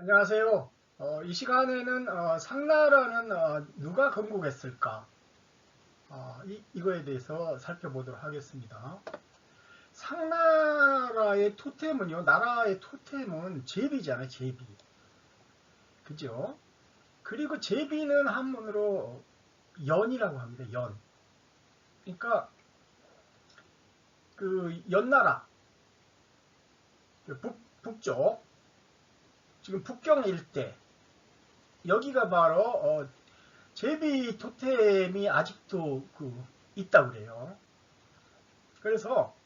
안녕하세요. 어, 이 시간에는 어, 상나라는 어, 누가 건국했을까? 어, 이, 이거에 대해서 살펴보도록 하겠습니다. 상나라의 토템은요, 나라의 토템은 제비잖아요, 제비. 그죠? 그리고 제비는 한문으로 연이라고 합니다, 연. 그러니까, 그, 연나라. 그 북, 북쪽. 지금 북경 일대 여기가 바로 어, 제비 토템이 아직도 그 있다 그래요. 그래서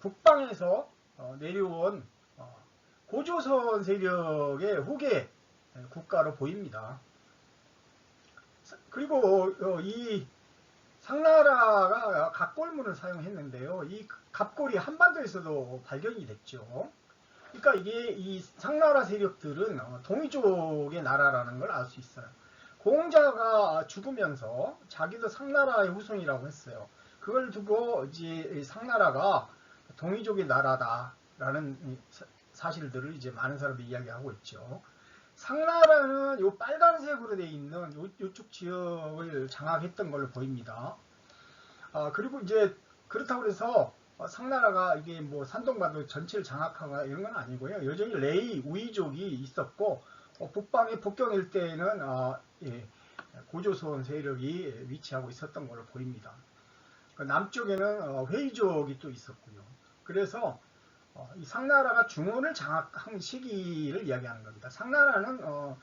북방에서 어, 내려온 어, 고조선 세력의 후계 국가로 보입니다. 그리고 어, 이 상나라가 갑골문을 사용했는데요. 이 갑골이 한반도에서도 발견이 됐죠. 그러니까 이게 이 상나라 세력들은 어, 동이족의 나라라는 걸 알 수 있어요. 공자가 죽으면서 자기도 상나라의 후손이라고 했어요. 그걸 두고 이제 상나라가 동이족의 나라다라는 사실들을 이제 많은 사람들이 이야기하고 있죠. 상나라는 요 빨간색으로 되어 있는 요, 요쪽 지역을 장악했던 걸로 보입니다. 아, 그리고 이제 그렇다고 해서 어, 상나라가 이게 뭐 산동반도 전체를 장악하거나 이런 건 아니고요. 여전히 레이, 우이족이 있었고 어, 북방의 북경 일대에는 어, 예, 고조선 세력이 위치하고 있었던 걸로 보입니다. 그 남쪽에는 어, 회의족이 또 있었고요. 그래서 어, 이 상나라가 중원을 장악한 시기를 이야기하는 겁니다. 상나라는 어,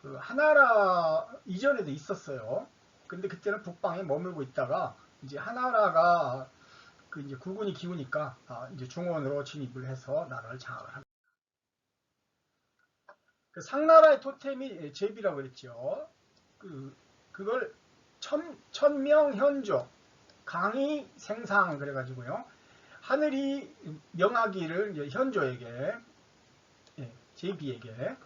그 하나라 이전에도 있었어요. 근데 그때는 북방에 머물고 있다가 이제 하나라가 그 이제 국군이 기우니까 아, 이제 중원으로 진입을 해서 나라를 장악을 합니다. 그 상나라의 토템이 제비라고 그랬죠. 그 그걸 천, 천명 현조 강의 생상 그래가지고요. 하늘이 명하기를 현조에게 예, 제비에게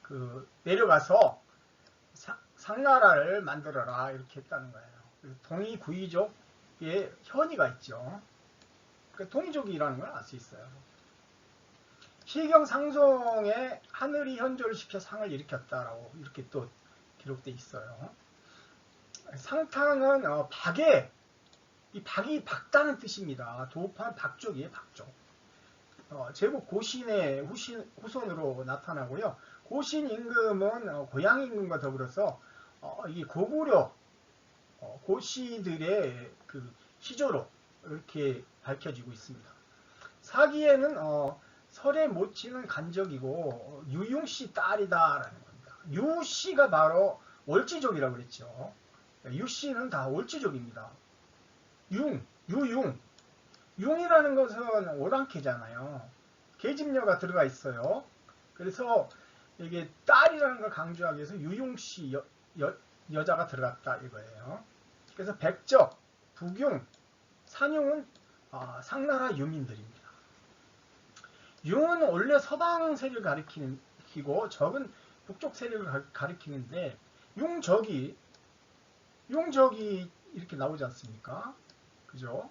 그 내려가서 사, 상나라를 만들어라 이렇게 했다는 거예요. 동이 구이족 예, 현이가 있죠. 그 동족이라는 걸 알 수 있어요. 시경 상송에 하늘이 현조를 시켜 상을 일으켰다라고 이렇게 또 기록돼 있어요. 상탕은 어, 박에 이 박이 박다는 뜻입니다. 도판 박족이에요, 박족. 어, 제국 고신의 후신, 후손으로 나타나고요. 고신 임금은 어, 고향 임금과 더불어서 어, 이 고구려 어, 고시들의 그 시조로 이렇게 밝혀지고 있습니다. 사기에는 어, 설에 모치는 간적이고 어, 유융씨 딸이다라는 겁니다. 유씨가 바로 월지족이라고 그랬죠. 유씨는 다 월지족입니다. 융, 유융. 융이라는 것은 오랑캐잖아요. 계집녀가 들어가 있어요. 그래서 이게 딸이라는 걸 강조하기 위해서 여, 여자가 들어갔다 이거예요. 그래서 백적, 북융, 산융은 어, 상나라 유민들입니다. 융은 원래 서방 세력을 가리키고 적은 북쪽 세력을 가리키는데 융적이 융적이 이렇게 나오지 않습니까? 그죠?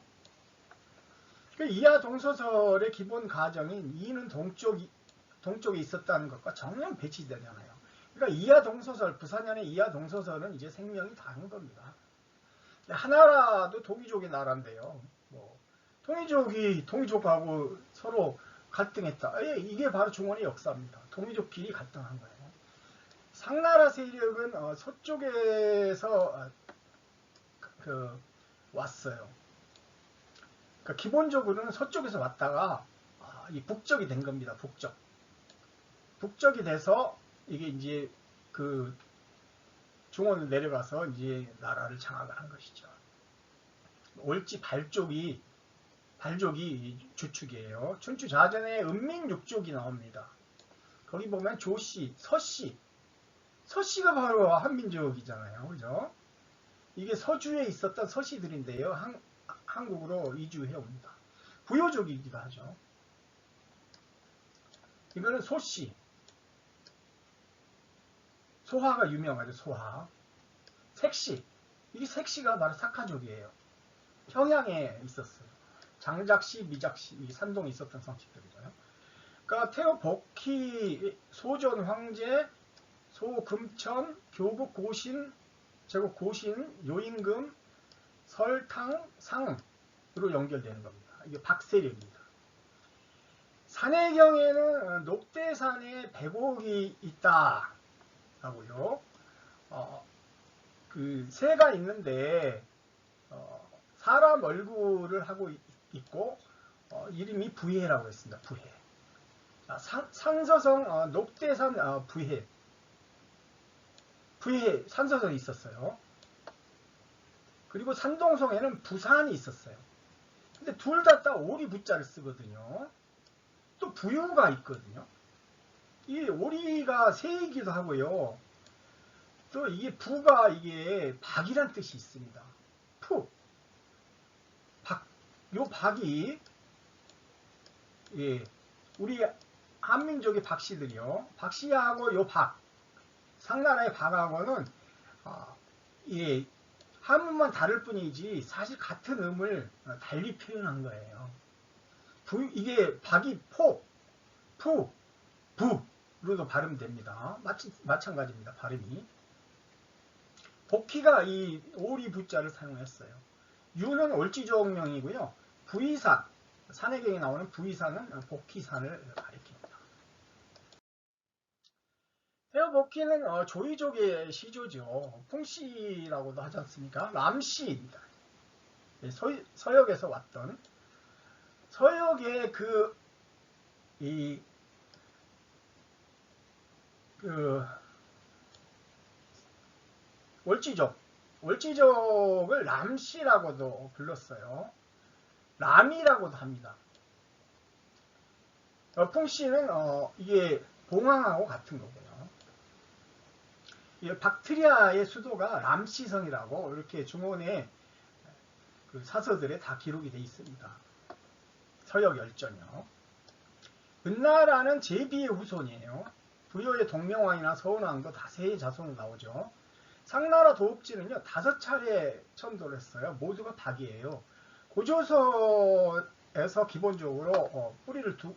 그 이하 동서설의 기본 가정인 이는 동쪽 동쪽에 있었다는 것과 정면 배치되잖아요. 그러니까 이하 동서설 부산연의 이하 동서설은 이제 생명이 다른 겁니다. 하나라도 동이족의 나라인데요. 뭐 동이족이 동이족하고 서로 갈등했다. 예, 이게 바로 중원의 역사입니다. 동이족끼리 갈등한 거예요. 상나라 세력은 어, 서쪽에서 어, 그 왔어요. 그러니까 기본적으로는 서쪽에서 왔다가 아, 이 북쪽이 된 겁니다. 북쪽. 북쪽이 돼서 이게 이제 그 중원을 내려가서 이제 나라를 장악을 한 것이죠. 올지 발족이 발족이 주축이에요. 춘추 자전에 은민육족이 나옵니다. 거기 보면 조씨, 서씨, 서씨가 바로 한민족이잖아요. 그죠? 이게 서주에 있었던 서씨들인데요. 한, 한국으로 이주해 옵니다. 부여족이기도 하죠. 이거는 소씨, 소화가 유명하죠. 소화. 색시. 이 색시가 바로 사카족이에요. 평양에 있었어요. 장작시, 미작시, 이 산동에 있었던 성씨들이고요. 그러니까 태호 복희, 소전 황제, 소금천, 교국 고신, 제국 고신, 요임금, 설탕, 상으로 연결되는 겁니다. 이게 박세력입니다. 산해경에는 녹대산에 백옥이 있다. 하고요. 어, 그 새가 있는데 어, 사람 얼굴을 하고 있, 고 어, 이름이 부해라고 했습니다. 부해. 자, 상, 상서성 어, 녹대산 어, 부해. 부해 산서성이 있었어요. 그리고 산동성에는 부산이 있었어요. 근데 둘 다 다 오리 부자를 쓰거든요. 또 부유가 있거든요. 이 오리가 새이기도 하고요. 또 이게 부가 이게 박이란 뜻이 있습니다. 푸. 박. 요 박이 예. 우리 한민족의 박씨들이요. 박씨하고 요 박. 상나라의 박하고는 어, 예. 한문만 다를 뿐이지 사실 같은 음을 달리 표현한 거예요. 부, 이게 박이 포, 푸, 부 로도 발음됩니다. 마치, 마찬가지입니다. 발음이. 복희가 이 오리 부자를 사용했어요. 유는 올지조명이고요. 부이산, 산해경에 나오는 부이산은 복희산을 가리킵니다. 태어복희는 어, 조이족의 시조죠. 풍씨라고도 하지 않습니까? 람씨입니다. 네, 서, 서역에서 왔던 서역의 그, 이, 그, 월지족, 월지족을 람씨라고도 불렀어요. 람이라고도 합니다. 어, 풍씨는, 어, 이게 봉황하고 같은 거고요. 이 박트리아의 수도가 람시성이라고 이렇게 중원의 그 사서들에 다 기록이 되어 있습니다. 서역 열전이요. 은나라는 제비의 후손이에요. 부여의 동명왕이나 서운왕도 다세의 자손으로 나오죠. 상나라 도읍지는요 다섯 차례 천도를 했어요. 모두가 박이에요. 고조선에서 기본적으로 어, 뿌리를 두,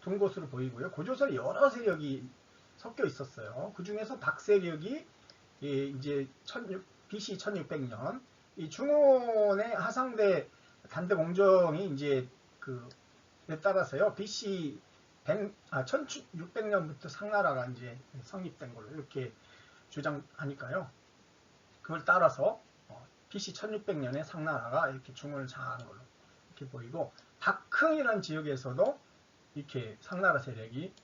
둔 것으로 보이고요. 고조선에 여러 세력이 섞여 있었어요. 그 중에서 박세력이 예, 이제 16, BC 1600년 이 중원의 하상대 단대 공정이 이제 그에 따라서요. BC 100, 아, 1600년부터 상나라가 이제 성립된 걸로 이렇게 주장하니까요. 그걸 따라서 어, BC 1600년에 상나라가 이렇게 중원을 장악한 걸로 이렇게 보이고 박흥이라는 지역에서도 이렇게 상나라 세력이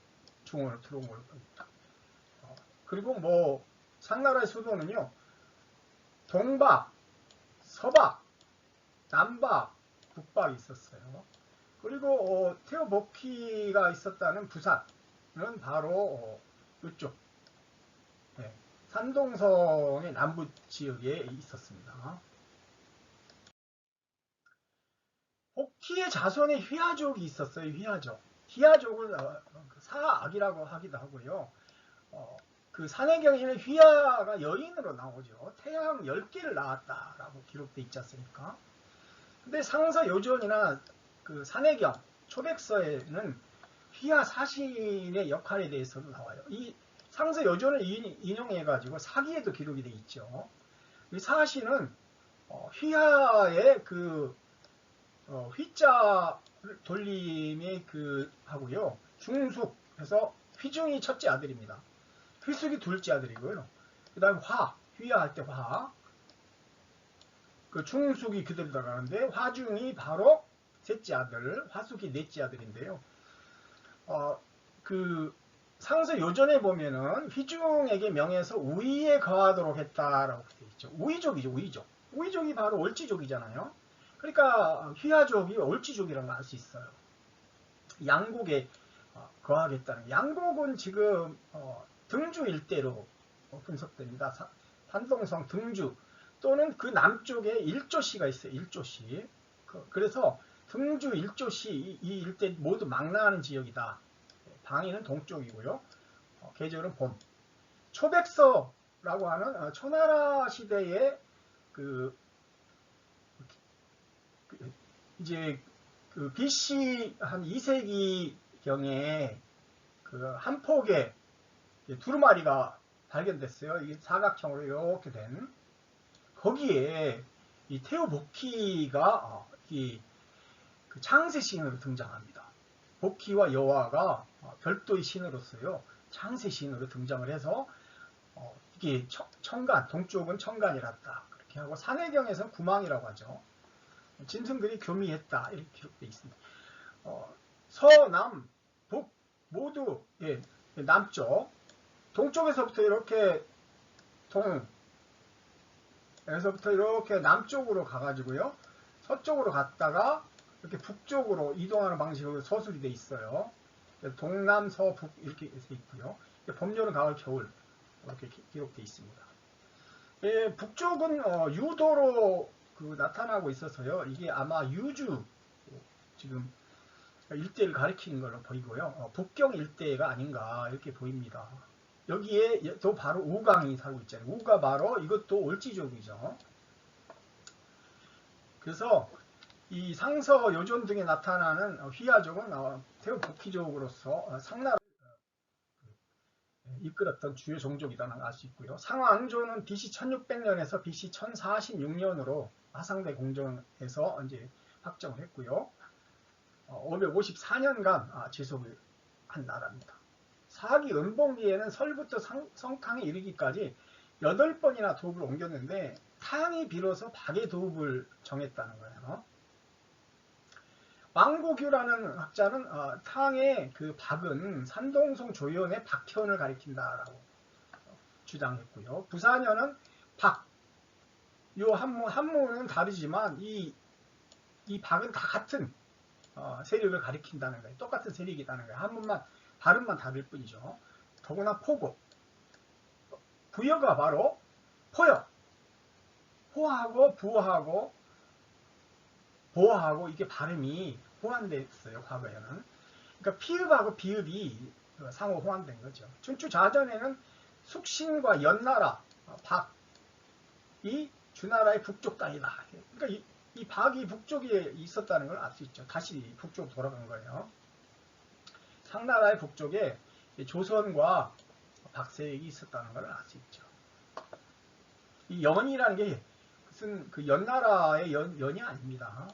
중원을 들어온 걸로 보입니다. 어, 그리고 뭐 상나라의 수도는요. 동박, 서박, 남박, 북박이 있었어요. 그리고 어, 테오보키가 있었다는 부산은 바로 어, 이쪽 네, 산동성의 남부 지역에 있었습니다. 복희의 자손의 휘하족이 있었어요. 휘하족. 휘하족을 어, 그 사악이라고 하기도 하고요. 어, 그 산해경에는 휘하가 여인으로 나오죠. 태양 10개를 낳았다라고 기록되어 있지 않습니까? 근데 상서 요전이나 그 산해경, 초백서에는 휘하 사신의 역할에 대해서도 나와요. 이 상서 요전을 인용해 가지고 사기에도 기록이 되어 있죠. 이 사신은 어, 휘하의 그 어, 휘자 돌림의 그 하고요. 중숙 해서 휘중이 첫째 아들입니다. 휘숙이 둘째 아들이고요. 그 다음에 화, 휘하 할 때 화. 그 중숙이 그대로 나가는데 화중이 바로 셋째 아들, 화숙이 넷째 아들인데요. 어, 그 상서 요전에 보면은 휘중에게 명해서 우위에 거하도록 했다라고 되어 있죠. 우위족이죠, 우위족. 우위족이 바로 올지족이잖아요. 그러니까 휘하족이 올지족이라는 걸 알 수 있어요. 양국에 어, 거하겠다는. 양국은 지금 어, 등주 일대로 분석됩니다. 산동성 등주 또는 그 남쪽에 일조시가 있어요. 일조시. 그, 그래서 등주 일조시 이 일대 모두 망라하는 지역이다. 방위는 동쪽이고요. 어, 계절은 봄. 초백서라고 하는 어, 초나라 시대의 그, 그 이제 그 BC 한 2세기 경에 그 한 폭에 두루마리가 발견됐어요. 이게 사각형으로 이렇게 된 거기에 이 테오복희가 어, 이 그 창세 신으로 등장합니다. 복희와 여호와가 어, 별도의 신으로서요 창세 신으로 등장을 해서 어, 이게 청, 청간 동쪽은 청간이랐다 그렇게 하고 산해경에서는 구망이라고 하죠. 짐승들이 교미했다 이렇게 기록되어 있습니다. 어, 서남 북 모두 예, 남쪽 동쪽에서부터 이렇게 동 에서부터 이렇게 남쪽으로 가가지고요 서쪽으로 갔다가 이렇게 북쪽으로 이동하는 방식으로 서술이 돼 있어요. 동남 서 북 이렇게 돼 있고요. 봄 여름 가을 겨울 이렇게 기- 기록되어 있습니다. 예, 북쪽은 어, 유도로 그 나타나고 있어서요. 이게 아마 유주 지금 일대를 가리키는 걸로 보이고요. 어, 북경 일대가 아닌가 이렇게 보입니다. 여기에 또 바로 우강이 살고 있잖아요. 우가 바로 이것도 올지족이죠. 그래서 이 상서 요존 등에 나타나는 어, 휘하족은 어, 태우 복희족으로서 어, 상나라를 어, 이끌었던 주요 종족이다는 알 수 있고요. 상왕조는 BC 1600년에서 BC 1046년으로 화상대 공정에서 이제 확정을 했고요. 554년간 아, 지속을 한 나라입니다. 사기 은봉기에는 설부터 상- 성탕에 이르기까지 8번이나 도읍을 옮겼는데 탕이 비로소 박의 도읍을 정했다는 거예요. 왕고규라는 학자는 어, 탕의 그 박은 산동송 조연의 박현을 가리킨다라고 주장했고요. 부사녀는 박, 요 한문, 한문은 다르지만 이, 이 박은 다 같은 어, 세력을 가리킨다는 거예요. 똑같은 세력이라는 거예요. 한문만 발음만 다를 뿐이죠. 더구나 포고, 부여가 바로 포여, 포하고 부하고 보하고 이게 발음이 호환됐어요. 과거에는. 그러니까 피읍하고 비읍이 상호 호환된 거죠. 춘추 자전에는 숙신과 연나라 어, 박이 주나라의 북쪽 땅이다. 그러니까 이, 이 박이 북쪽에 있었다는 걸 알 수 있죠. 다시 북쪽 돌아간 거예요. 상나라의 북쪽에 조선과 박세력이 있었다는 걸 알 수 있죠. 이 연이라는 게 무슨 그 연나라의 연, 연이 아닙니다.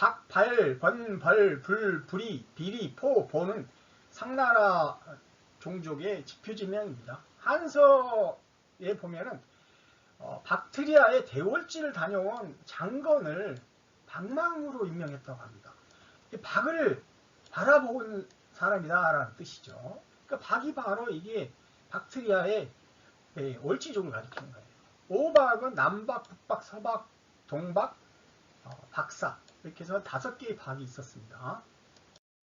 박, 발, 번, 벌, 불, 불이, 비리, 포, 보는 상나라 종족의 지표지명입니다. 한서에 보면은 어, 박트리아의 대월지를 다녀온 장건을 박망으로 임명했다고 합니다. 이 박을 바라본 사람이다라는 뜻이죠. 그러니까 박이 바로 이게 박트리아의 예, 월지종을 가리키는 거예요. 오박은 남박, 북박, 서박, 동박, 어, 박사 이렇게 해서 다섯 개의 박이 있었습니다.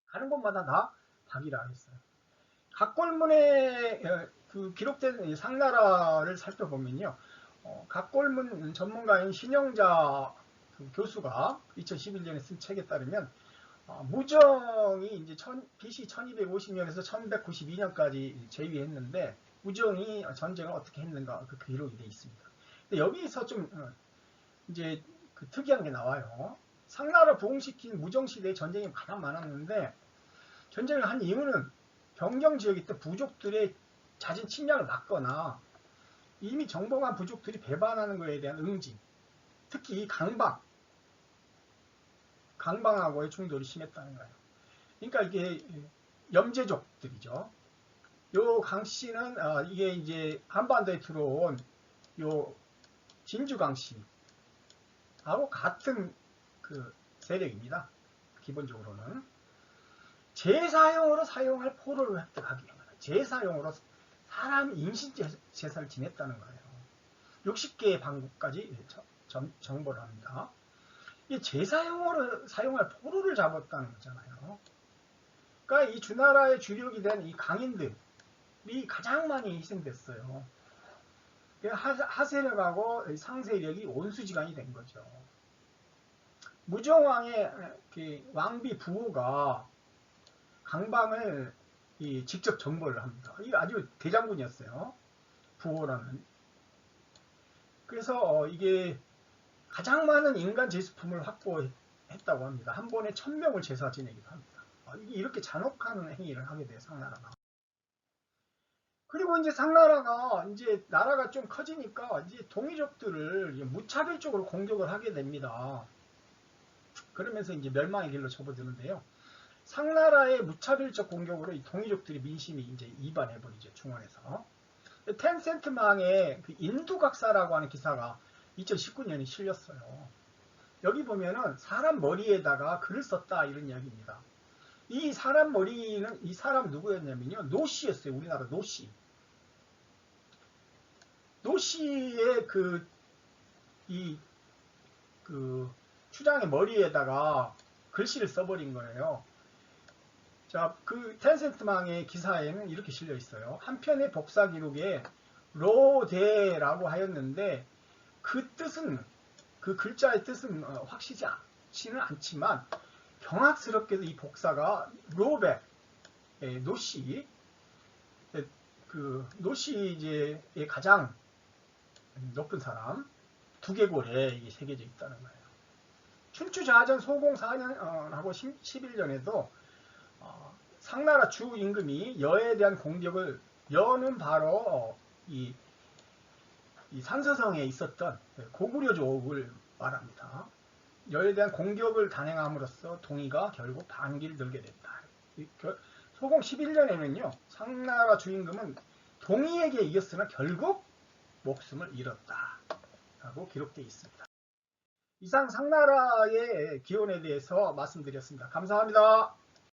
가는 곳마다 다 박이라 했어요. 각 골문에 어, 그 기록된 이 상나라를 살펴보면요. 어, 각골문 전문가인 신영자 그 교수가 2011년에 쓴 책에 따르면 어, 무정이 이제 천, BC 1250년에서 1192년까지 재위했는데 무정이 전쟁을 어떻게 했는가 그 기록이 되어 있습니다. 여기서 좀 어, 이제 그 특이한 게 나와요. 상나라 부흥시킨 무정시대에 전쟁이 가장 많았는데 전쟁을 한 이유는 변경 지역에 있던 부족들의 잦은 침략을 막거나 이미 정복한 부족들이 배반하는 것에 대한 응징 특히 이 강방 강방하고의 충돌이 심했다는 거예요. 그러니까 이게 염제족들이죠. 요 강씨는 어, 이게 이제 한반도에 들어온 요 진주 강씨 하고 같은 그 세력입니다. 기본적으로는 제사용으로 사용할 포로를 획득하기 위함이다. 제사용으로 사람 임신 제- 제사를 지냈다는 거예요. 60개의 방국까지 정- 정보를 합니다. 이 제사용으로 사용할 포로를 잡았다는 거잖아요. 그러니까 이 주나라의 주력이 된 이 강인들이 가장 많이 희생됐어요. 하- 하세력하고 상세력이 온수지간이 된 거죠. 무정왕의 그 왕비 부호가 강방을 이 직접 정벌을 합니다. 이 아주 대장군이었어요. 부호라는. 그래서 어, 이게 가장 많은 인간 제수품을 확보했다고 합니다. 한 번에 천 명을 제사 지내기도 합니다. 어, 이렇게 잔혹한 행위를 하게 돼요, 상나라가. 그리고 이제 상나라가 이제 나라가 좀 커지니까 이제 동이족들을 무차별적으로 공격을 하게 됩니다. 그러면서 이제 멸망의 길로 접어드는데요. 상나라의 무차별적 공격으로 이 동이족들의 민심이 이제 이반해버리죠, 중원에서. 텐센트망의 그 인두각사라고 하는 기사가 2019년에 실렸어요. 여기 보면은 사람 머리에다가 글을 썼다 이런 이야기입니다. 이 사람 머리는 이 사람 누구였냐면요. 노씨였어요. 우리나라 노씨. 노씨의 그, 이, 그, 추장의 머리에다가 글씨를 써버린 거예요. 자, 그 텐센트망의 기사에는 이렇게 실려 있어요. 한편의 복사 기록에 로데라고 하였는데 그 뜻은 그 글자의 뜻은 어, 확실치는 않지만 경악스럽게도 이 복사가 로베 예, 노시 예, 그 노시제의 가장 높은 사람 두개골에 이게 새겨져 있다는 거예요. 춘추자전 소공 4년하고 11년에도 어, 상나라 주 임금이 여에 대한 공격을 여는 바로 어, 이, 이 산서성에 있었던 고구려족을 말합니다. 여에 대한 공격을 단행함으로써 동의가 결국 반기를 들게 됐다. 소공 11년에는요, 상나라 주임금은 동의에게 이겼으나 결국 목숨을 잃었다. 라고 기록되어 있습니다. 이상 상나라의 기원에 대해서 말씀드렸습니다. 감사합니다.